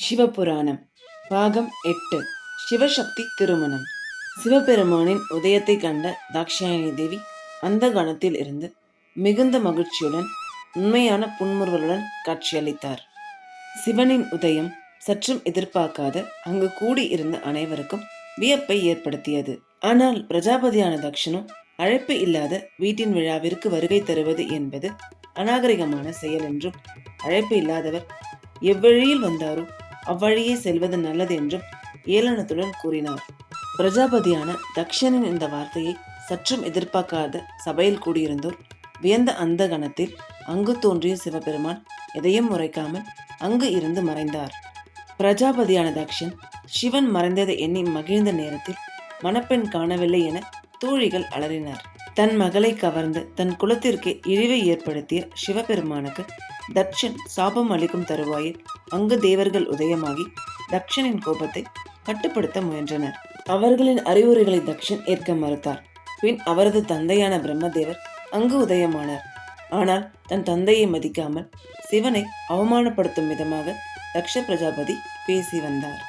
சிவபுராணம் பாகம் எட்டு சிவசக்தி திருமணம். சிவபெருமானின் உதயத்தை கண்ட தாக்ஷாயணி தேவி அந்த கணத்தில் இருந்து மிகுந்த மகிழ்ச்சியுடன் உண்மையான புன்முறுவலுடன் காட்சியளித்தார். சிவனின் உதயம் சற்றும் எதிர்பார்க்காத அங்கு கூடியிருந்த அனைவருக்கும் வியப்பை ஏற்படுத்தியது. ஆனால் பிரஜாபதியான தக்ஷனும் அழைப்பு இல்லாத வீட்டின் விழாவிற்கு வருகை தருவது என்பது அநாகரிகமான செயல் என்றும் அழைப்பு இல்லாதவர் எவ்வழியில் வந்தாரோ அவ்வழியே செல்வது நல்லது என்றும் ஏளனத்துடன் கூறினார். பிரஜாபதியான தக்ஷனின் இந்த வார்த்தையை சற்றும் எதிர்பார்க்காத சபையில் கூடியிருந்தோர் வியந்த அந்த கணத்தில் அங்கு தோன்றிய சிவபெருமான் எதையும் முறைக்காமல் அங்கு இருந்து மறைந்தார். பிரஜாபதியான தக்ஷன் சிவன் மறைந்ததை எண்ணி மகிழ்ந்த நேரத்தில் மணப்பெண் காணவில்லை என தோழிகள் அலறினார். தன் மகளை கவர்ந்து தன் குலத்திற்கு இழிவை ஏற்படுத்திய சிவபெருமானுக்கு தக்ஷன் சாபம் அளிக்கும் தருவாயில் அங்கு தேவர்கள் உதயமாகி தக்ஷனின் கோபத்தை கட்டுப்படுத்த முயன்றனர். அவர்களின் அறிவுரைகளை தக்ஷன் ஏற்க மறுத்தார். பின் அவரது தந்தையான பிரம்மதேவர் அங்கு உதயமானார். ஆனால் தன் தந்தையை மதிக்காமல் சிவனை அவமானப்படுத்தும் விதமாக தக்ஷ பிரஜாபதி பேசி வந்தார்.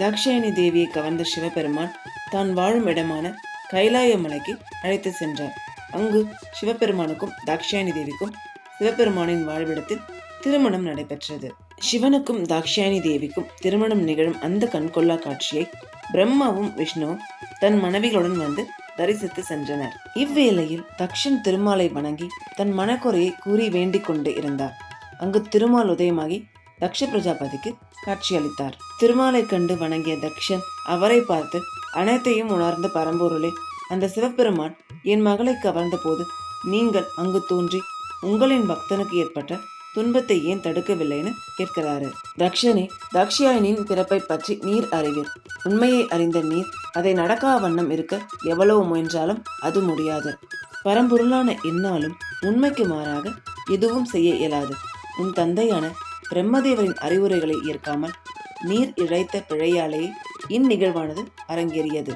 தாக்ஷாயணி தேவியை கவர்ந்த சிவபெருமான் தான் வாழும் இடமான கைலாய மலைக்கு அழைத்து சென்றார். அங்கு சிவபெருமானுக்கும் தாக்ஷாயணி தேவிக்கும் சிவபெருமானின் வாழ்விடத்தில் திருமணம் நடைபெற்றது. சிவனுக்கும் தாக்ஷாயணி தேவிக்கும் திருமணம் நிகழும் அந்த கண்கொள்ளா காட்சியை பிரம்மாவும் விஷ்ணுவும் தன் மனைவிகளுடன் வந்து தரிசித்து சென்றனர். இவ்வேளையில் தக்ஷன் திருமாலை வணங்கி தன் மனக்குறையை கூறி வேண்டிக் கொண்டு இருந்தார். அங்கு திருமால் உதயமாகி தக்ஷ பிரஜாபதிக்கு காட்சியளித்தார் திருமாலை கண்டு வணங்கிய தக்ஷன் அவரை பார்த்து அனைத்தையும் உணர்ந்த பரம்பொருளே அந்த சிவபெருமான் என் மகளை கவர்ந்த போது நீங்கள் அங்கு தோன்றி உங்களின் பக்தனுக்கு ஏற்பட்ட துன்பத்தை ஏன் தடுக்கவில்லைன்னு கேட்கிறாரு. தக்ஷனே தக்ஷாயனின் பிறப்பை பற்றி நீர் அறிவீர். உண்மையை அறிந்த நீர் அதை நடக்கா வண்ணம் இருக்க எவ்வளவு முயன்றாலும் அது முடியாது. பரம்பொருளான என்னாலும் உண்மைக்கு மாறாக எதுவும் செய்ய இயலாது. உன் தந்தையான பிரம்மதேவரின் அறிவுரைகளை ஏற்காமல் நீர் இழைத்த பிழையாலேயே இந்நிகழ்வானது அரங்கேறியது.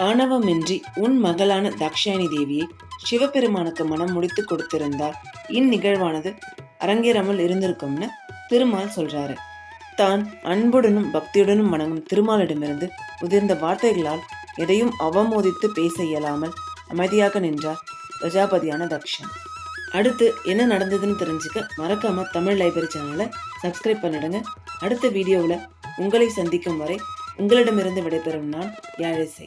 ஆணவமின்றி உன் மகளான தாக்ஷாயணி தேவியை சிவபெருமானுக்கு மனம் முடித்து கொடுத்திருந்தால் இந்நிகழ்வானது அரங்கேறாமல் இருந்திருக்கும்னு திருமால் சொல்றாரு. தான் அன்புடனும் பக்தியுடனும் வணங்கும் திருமாலிடமிருந்து உதிர்ந்த வார்த்தைகளால் எதையும் அவமோதித்து பேச இயலாமல் அமைதியாக நின்றார் பிரஜாபதியான தக்ஷன். அடுத்து என்ன நடந்ததுன்னு தெரிஞ்சுக்க மறக்காம தமிழ் லைப்ரரி சேனலை சப்ஸ்கிரைப் பண்ணிடுங்க. அடுத்த வீடியோவில் உங்களை சந்திக்கும் வரை உங்களிடமிருந்து விடைபெறும் நான் யாழிசை.